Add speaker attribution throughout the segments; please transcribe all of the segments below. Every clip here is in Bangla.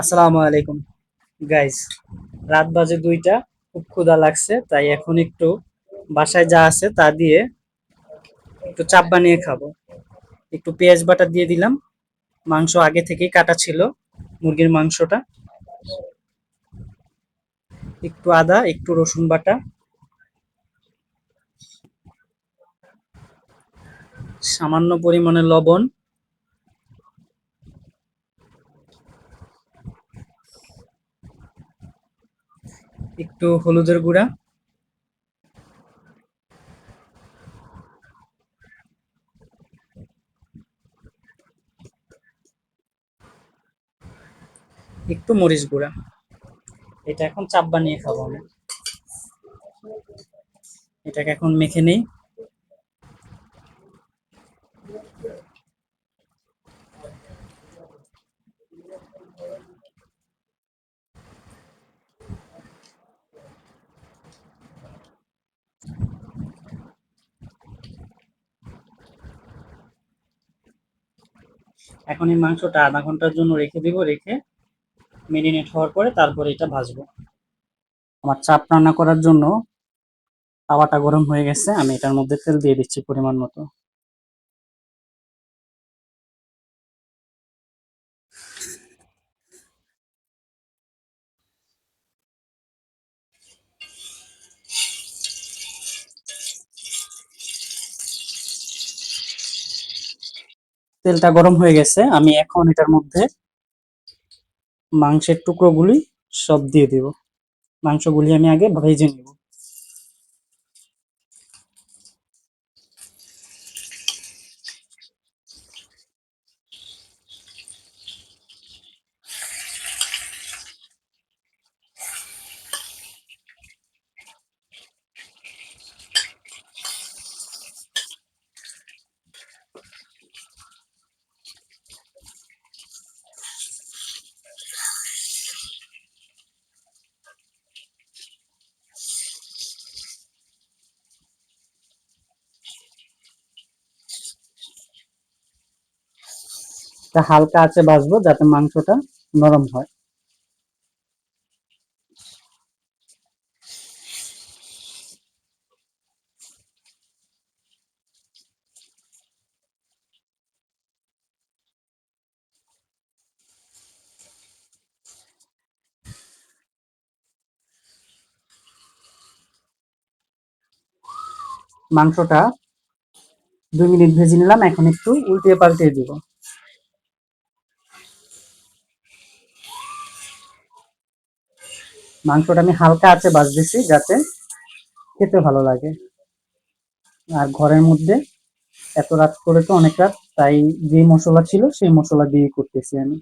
Speaker 1: আসসালামু আলাইকুম। গাইস রাত বাজে দুইটা, খুব ক্ষুধা লাগছে, তাই এখন একটু বাসায় যা আছে তা দিয়ে একটু চাপ বানিয়ে খাব। একটু পেঁয়াজ বাটা দিয়ে দিলাম, মাংস আগে থেকেই কাটা ছিল, মুরগির মাংসটা। একটু আদা, একটু রসুন বাটা। সামান্য পরিমাণে লবণ। একটু হলুদের গুঁড়া। একটু মরিচ গুঁড়া। এটা এখন চাপ বানিয়ে খাব আমি। এটাকে এখন মেখে নেই। এখন এই মাংসটা আধা ঘণ্টার জন্য রেখে দিব, রেখে মেরিনেট হওয়ার পরে তারপরে এটা ভাজবো। আমার চাপ রান্না করার জন্য তাওয়াটা গরম হয়ে গেছে, আমি এটার মধ্যে তেল দিয়ে দিচ্ছি পরিমাণ মতো। তেলটা গরম হয়ে গেছে, আমি এখন এটার মধ্যে মাংসের টুকরোগুলি সব দিয়ে দিব। মাংসগুলি আমি আগে ভেজে নিব। তা হালকা আছে ভাজবো যাতে মাংসটা নরম হয়। মাংসটা দুই মিনিট ভেজে নিলাম, এখন একটু উল্টিয়ে পাল্টিয়ে দিব। মাংসটা আমি হালকা আছে বাজতেছি যাতে খেতে ভালো লাগে। আর ঘরের মধ্যে এত রাত করে তো অনেক রাত, তাই যে মশলা ছিল সেই মশলা দিয়ে করতেছি আমি।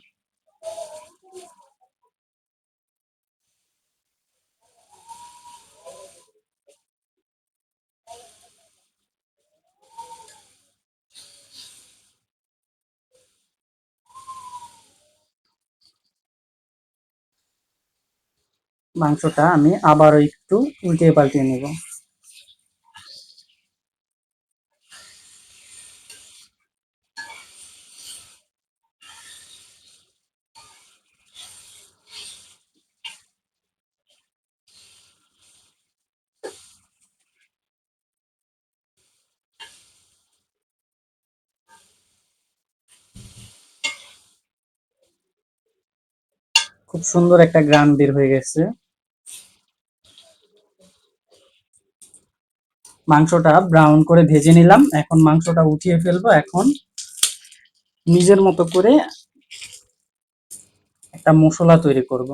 Speaker 1: মাংসটা আমি আবারও একটু উল্টিয়ে পাল্টে নেব। খুব সুন্দর একটা গ্রান বের হয়ে গেছে। মাংসটা ব্রাউন করে ভেজে নিলাম। এখন মাংসটা উঠিয়ে ফেলব। এখন নিজের মতো করে একটা মশলা তৈরি করব।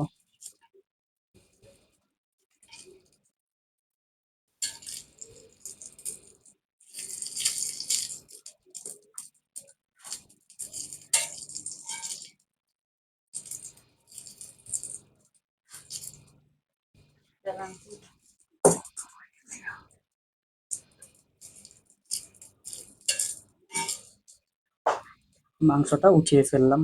Speaker 1: মাংসটা উঠিয়ে ফেললাম।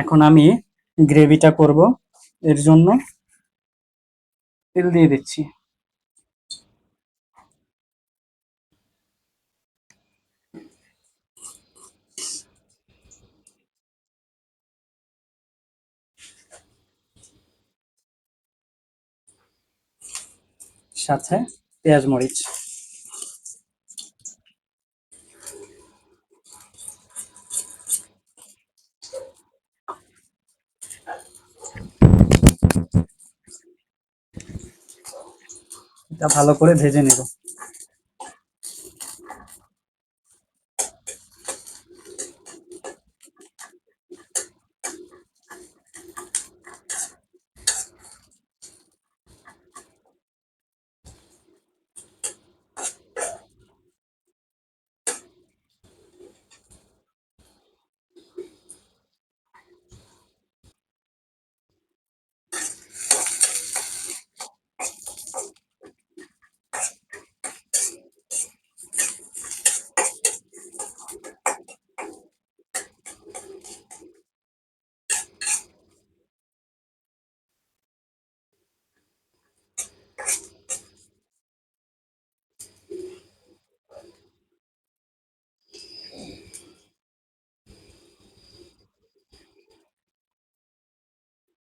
Speaker 1: এখন আমি গ্রেভিটা করব। এর জন্য তেল দিয়ে দিচ্ছি। সাথে পেঁয়াজ মরিচ। এটা ভালো করে ভেজে নেব।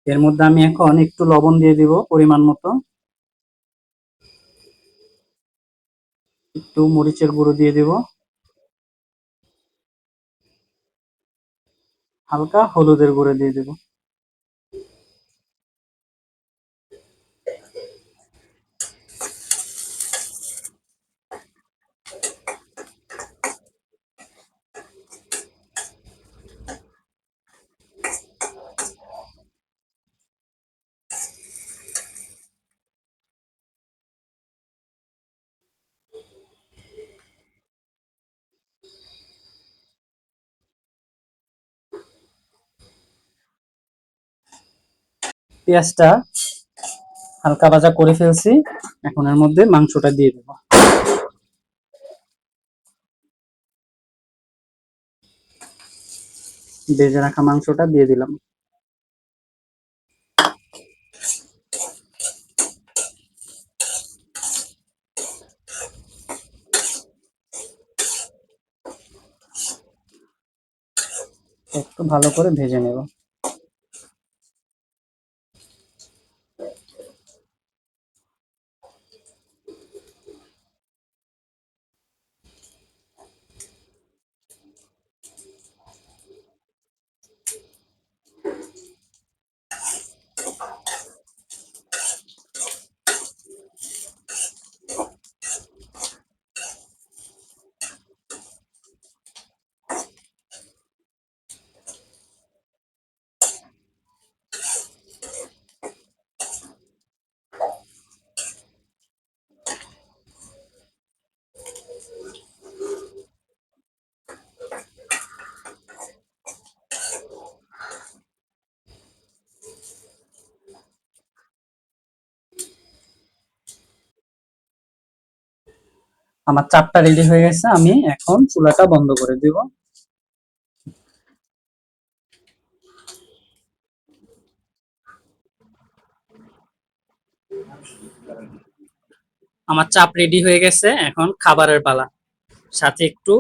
Speaker 1: এর মধ্যে আমি এখন একটু লবণ দিয়ে দিব পরিমাণ মতো। একটু মরিচের গুঁড়ো দিয়ে দিব। হালকা হলুদের গুঁড়ো দিয়ে দিব। পেঁয়াজটা হালকা ভাজা করে ফেলছি। এখন এর মধ্যে মাংসটা দিয়ে দেবো। ভেজে রাখা মাংসটা দিয়ে দিলাম। একটু ভালো করে ভেজে নেব। আমার চাপটা রেডি হয়ে গেছে, আমি এখন চুলাটা বন্ধ করে দিব। আমার চাপ রেডি হয়ে গেছে, এখন খাবারের পালা। সাথে একটু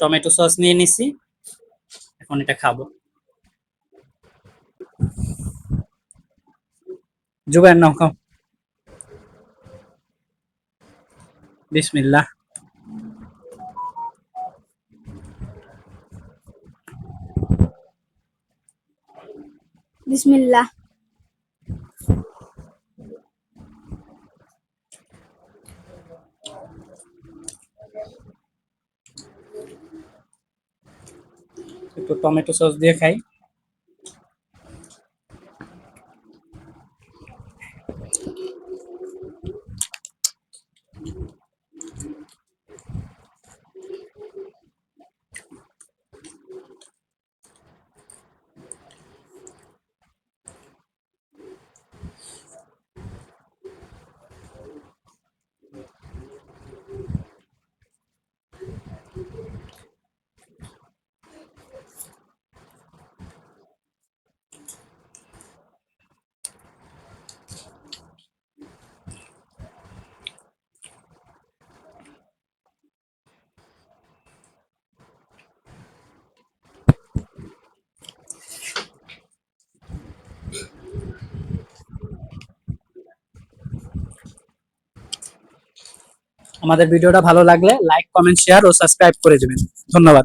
Speaker 1: টমেটো সস নিয়ে নিছি, এখন এটা খাব। জুবাইর নাও, খাও। বিসমিল্লাহ।
Speaker 2: বিসমিল্লাহ।
Speaker 1: একটু টমেটো সস দিয়ে খাই। আমাদের ভিডিওটা ভালো লাগলে লাইক কমেন্ট শেয়ার ও সাবস্ক্রাইব করে দেবেন। ধন্যবাদ।